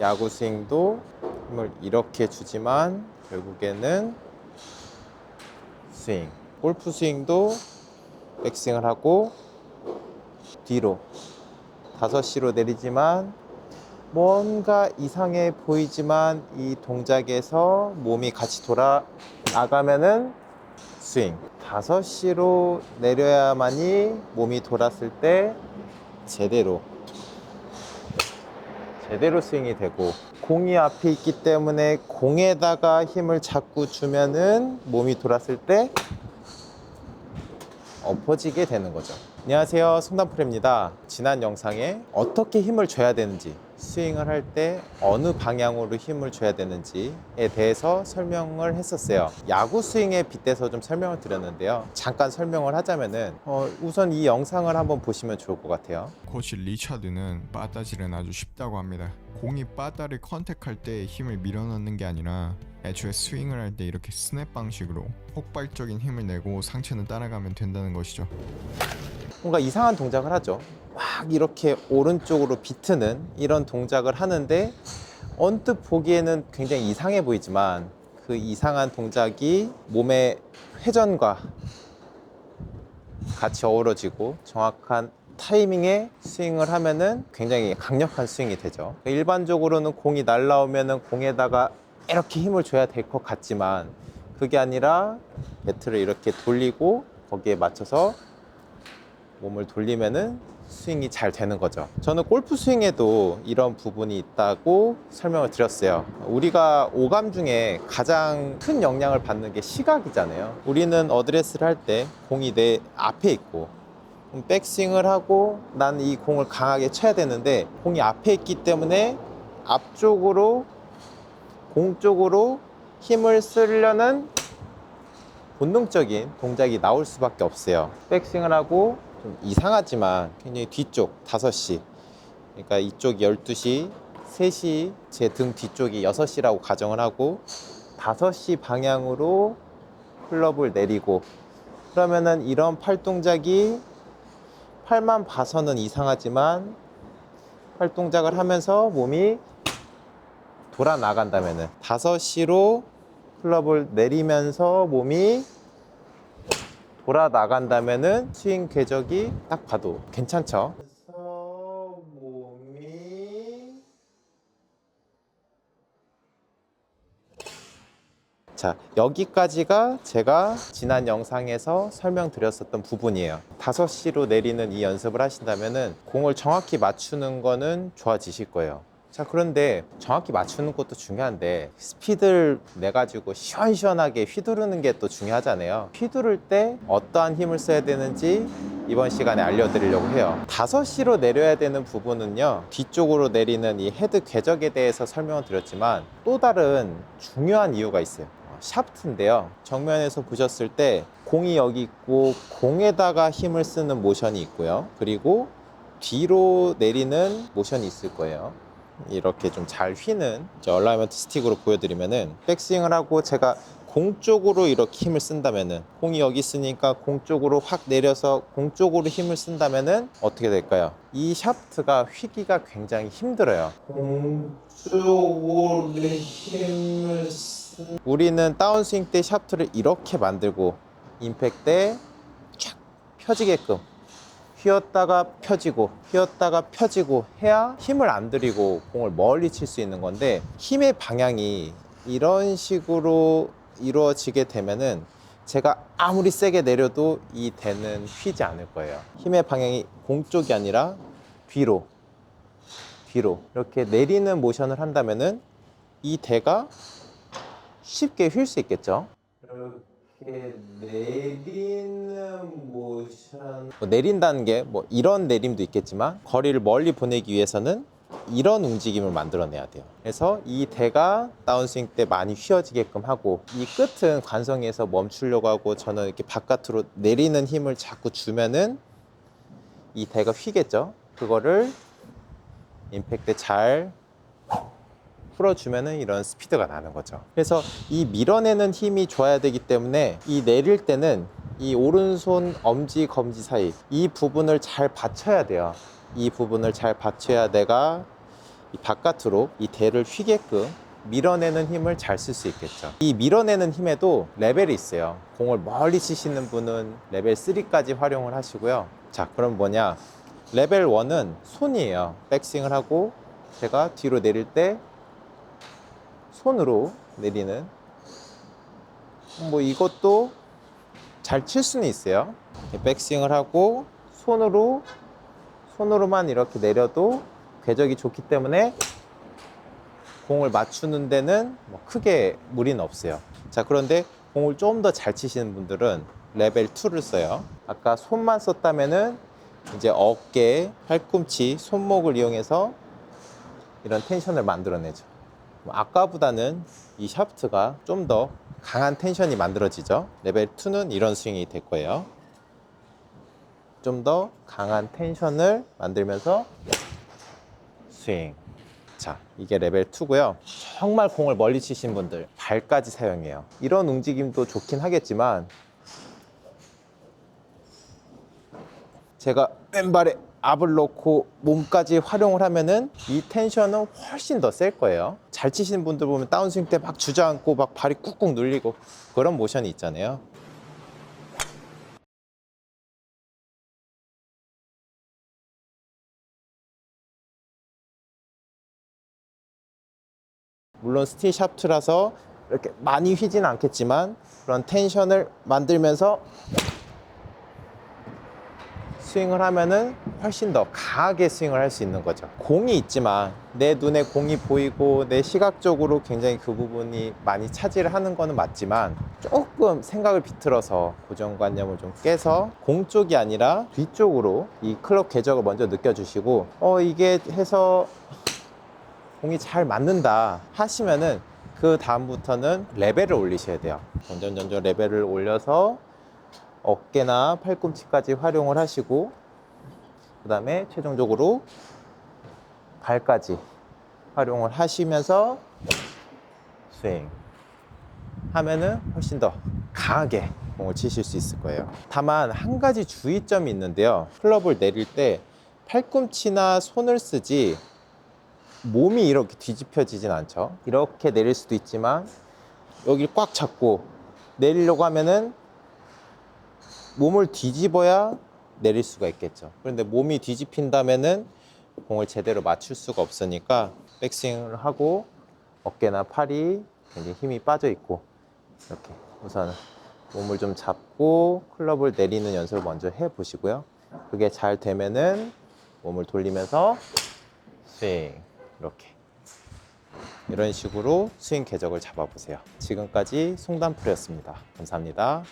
야구 스윙도 힘을 이렇게 주지만 결국에는 스윙. 골프 스윙도 백스윙을 하고 뒤로 5시로 내리지만 뭔가 이상해 보이지만 이 동작에서 몸이 같이 돌아 나가면은 스윙. 5시로 내려야만이 몸이 돌았을 때 제대로 제대로 스윙이 되고 공이 앞에 있기 때문에 공에다가 힘을 자꾸 주면은 몸이 돌았을 때 엎어지게 되는 거죠. 안녕하세요. 송단프레입니다. 지난 영상에 어떻게 힘을 줘야 되는지, 스윙을 할 때 어느 방향으로 힘을 줘야 되는지에 대해서 설명을 했었어요. 야구 스윙에 빗대서 좀 설명을 드렸는데요. 잠깐 설명을 하자면은 어, 우선 이 영상을 한번 보시면 좋을 것 같아요. 코치 리차드는 빠따질은 아주 쉽다고 합니다. 공이 빠따를 컨택할 때 힘을 밀어넣는 게 아니라 애초에 스윙을 할 때 이렇게 스냅 방식으로 폭발적인 힘을 내고 상체는 따라가면 된다는 것이죠. 뭔가 이상한 동작을 하죠. 막 이렇게 오른쪽으로 비트는 이런 동작을 하는데 언뜻 보기에는 굉장히 이상해 보이지만 그 이상한 동작이 몸의 회전과 같이 어우러지고 정확한 타이밍에 스윙을 하면은 굉장히 강력한 스윙이 되죠. 일반적으로는 공이 날라오면은 공에다가 이렇게 힘을 줘야 될 것 같지만 그게 아니라 배트를 이렇게 돌리고 거기에 맞춰서 몸을 돌리면은 스윙이 잘 되는 거죠. 저는 골프 스윙에도 이런 부분이 있다고 설명을 드렸어요. 우리가 오감 중에 가장 큰 영향을 받는 게 시각이잖아요. 우리는 어드레스를 할 때 공이 내 앞에 있고 백스윙을 하고 난 이 공을 강하게 쳐야 되는데 공이 앞에 있기 때문에 앞쪽으로 공 쪽으로 힘을 쓰려는 본능적인 동작이 나올 수밖에 없어요. 백스윙을 하고 좀 이상하지만 굉장히 뒤쪽 5시 그러니까 이쪽 12시 3시 제 등 뒤쪽이 6시라고 가정을 하고 5시 방향으로 클럽을 내리고 그러면은 이런 팔 동작이 팔만 봐서는 이상하지만 팔 동작을 하면서 몸이 돌아 나간다면은 5시로 클럽을 내리면서 몸이 돌아 나간다면은 스윙 궤적이 딱 봐도 괜찮죠. 자, 여기까지가 제가 지난 영상에서 설명드렸었던 부분이에요. 5시로 내리는 이 연습을 하신다면은 공을 정확히 맞추는 거는 좋아지실 거예요. 자, 그런데 정확히 맞추는 것도 중요한데 스피드를 내 가지고 시원시원하게 휘두르는 게 또 중요하잖아요. 휘두를 때 어떠한 힘을 써야 되는지 이번 시간에 알려드리려고 해요. 5시로 내려야 되는 부분은요. 뒤쪽으로 내리는 이 헤드 궤적에 대해서 설명을 드렸지만 또 다른 중요한 이유가 있어요. 어, 샤프트인데요. 정면에서 보셨을 때 공이 여기 있고 공에다가 힘을 쓰는 모션이 있고요. 그리고 뒤로 내리는 모션이 있을 거예요. 이렇게 좀 잘 휘는 이제 얼라이먼트 스틱으로 보여드리면은 백스윙을 하고 제가 공 쪽으로 이렇게 힘을 쓴다면은 공이 여기 있으니까 공 쪽으로 확 내려서 공 쪽으로 힘을 쓴다면은 어떻게 될까요? 이 샤프트가 휘기가 굉장히 힘들어요. 공 쪽으로 힘을 쓴 우리는 다운스윙 때 샤프트를 이렇게 만들고 임팩 때쫙 펴지게끔 휘었다가 펴지고 휘었다가 펴지고 해야 힘을 안 들이고 공을 멀리 칠 수 있는 건데 힘의 방향이 이런 식으로 이루어지게 되면은 제가 아무리 세게 내려도 이 대는 휘지 않을 거예요. 힘의 방향이 공 쪽이 아니라 뒤로 뒤로 이렇게 내리는 모션을 한다면은 이 대가 쉽게 휠 수 있겠죠. 이렇게 모션 뭐 내린다는 게 뭐 이런 내림도 있겠지만 거리를 멀리 보내기 위해서는 이런 움직임을 만들어내야 돼요. 그래서 이 대가 다운스윙 때 많이 휘어지게끔 하고 이 끝은 관성에서 멈추려고 하고 저는 이렇게 바깥으로 내리는 힘을 자꾸 주면은 이 대가 휘겠죠. 그거를 임팩트 잘 풀어주면은 이런 스피드가 나는 거죠. 그래서 이 밀어내는 힘이 좋아야 되기 때문에 이 내릴 때는 이 오른손 엄지 검지 사이 이 부분을 잘 받쳐야 돼요. 이 부분을 잘 받쳐야 내가 이 바깥으로 이 대를 휘게끔 밀어내는 힘을 잘 쓸 수 있겠죠. 이 밀어내는 힘에도 레벨이 있어요. 공을 멀리 치시는 분은 레벨 3까지 활용을 하시고요. 자, 그럼 뭐냐? 레벨 1은 손이에요. 백스윙을 하고 제가 뒤로 내릴 때 손으로 내리는 뭐 이것도 잘 칠 수는 있어요. 백스윙을 하고 손으로 손으로만 이렇게 내려도 궤적이 좋기 때문에 공을 맞추는 데는 뭐 크게 무리는 없어요. 자, 그런데 공을 좀 더 잘 치시는 분들은 레벨 2를 써요. 아까 손만 썼다면은 이제 어깨, 팔꿈치, 손목을 이용해서 이런 텐션을 만들어내죠. 뭐 아까보다는 이 샤프트가 좀 더 강한 텐션이 만들어지죠. 레벨 2는 이런 스윙이 될 거예요. 좀 더 강한 텐션을 만들면서 스윙. 자, 이게 레벨 2고요. 정말 공을 멀리 치신 분들 발까지 사용해요. 이런 움직임도 좋긴 하겠지만 제가 왼발에 압을 넣고 몸까지 활용을 하면은 이 텐션은 훨씬 더 셀 거예요. 잘 치시는 분들 보면 다운스윙 때 막 주저앉고 막 발이 꾹꾹 눌리고 그런 모션이 있잖아요. 물론 스틸 샤프트라서 이렇게 많이 휘지는 않겠지만 그런 텐션을 만들면서 스윙을 하면은 훨씬 더 강하게 스윙을 할 수 있는 거죠. 공이 있지만 내 눈에 공이 보이고 내 시각적으로 굉장히 그 부분이 많이 차지를 하는 거는 맞지만 조금 생각을 비틀어서 고정관념을 좀 깨서 공 쪽이 아니라 뒤쪽으로 이 클럽 궤적을 먼저 느껴주시고 어 이게 해서 공이 잘 맞는다 하시면은 그 다음부터는 레벨을 올리셔야 돼요. 점점 점점 레벨을 올려서 어깨나 팔꿈치까지 활용을 하시고 그 다음에 최종적으로 발까지 활용을 하시면서 스윙 하면은 훨씬 더 강하게 공을 치실 수 있을 거예요. 다만 한 가지 주의점이 있는데요. 클럽을 내릴 때 팔꿈치나 손을 쓰지 몸이 이렇게 뒤집혀지진 않죠. 이렇게 내릴 수도 있지만 여기를 꽉 잡고 내리려고 하면은 몸을 뒤집어야 내릴 수가 있겠죠. 그런데 몸이 뒤집힌다면은 공을 제대로 맞출 수가 없으니까 백스윙을 하고 어깨나 팔이 굉장히 힘이 빠져 있고 이렇게 우선 몸을 좀 잡고 클럽을 내리는 연습을 먼저 해 보시고요. 그게 잘 되면은 몸을 돌리면서 스윙 이렇게 이런 식으로 스윙 궤적을 잡아보세요. 지금까지 송단프로였습니다. 감사합니다.